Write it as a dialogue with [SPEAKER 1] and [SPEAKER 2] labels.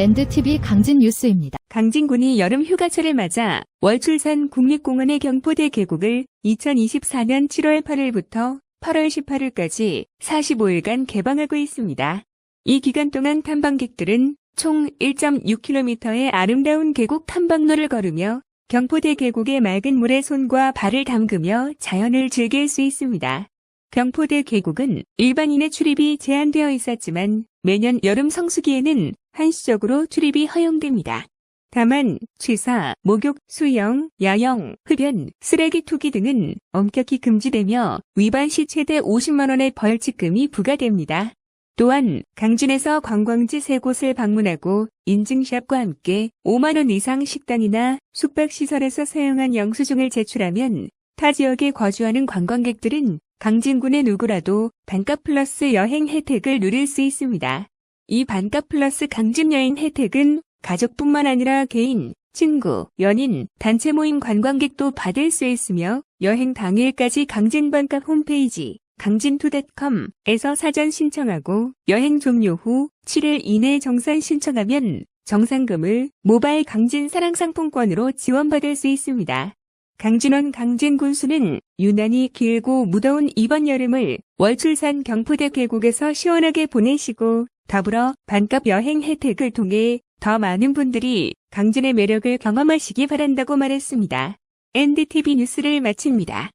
[SPEAKER 1] NDTV 강진 뉴스입니다.
[SPEAKER 2] 강진군이 여름 휴가철을 맞아 월출산 국립공원의 경포대 계곡을 2024년 7월 8일부터 8월 18일까지 45일간 개방하고 있습니다. 이 기간 동안 탐방객들은 총 1.6km의 아름다운 계곡 탐방로를 걸으며 경포대 계곡의 맑은 물에 손과 발을 담그며 자연을 즐길 수 있습니다. 경포대 계곡은 일반인의 출입이 제한되어 있었지만 매년 여름 성수기에는 한시적으로 출입이 허용됩니다. 다만 취사, 목욕, 수영, 야영, 흡연, 쓰레기 투기 등은 엄격히 금지되며 위반 시 최대 50만 원의 벌칙금이 부과됩니다. 또한 강진에서 관광지 세 곳을 방문하고 인증샷과 함께 5만 원 이상 식당이나 숙박시설에서 사용한 영수증을 제출하면 타 지역에 거주하는 관광객들은 강진군의 누구라도 반값 플러스 여행 혜택을 누릴 수 있습니다. 이 반값 플러스 강진 여행 혜택은 가족뿐만 아니라 개인, 친구, 연인, 단체 모임 관광객도 받을 수 있으며 여행 당일까지 강진 반값 홈페이지 강진투닷컴에서 사전 신청하고 여행 종료 후 7일 이내에 정산 신청하면 정산금을 모바일 강진 사랑 상품권으로 지원받을 수 있습니다. 강진원 강진군수는 유난히 길고 무더운 이번 여름을 월출산 경포대 계곡에서 시원하게 보내시고 더불어 반값 여행 혜택을 통해 더 많은 분들이 강진의 매력을 경험하시기 바란다고 말했습니다. NDTV 뉴스를 마칩니다.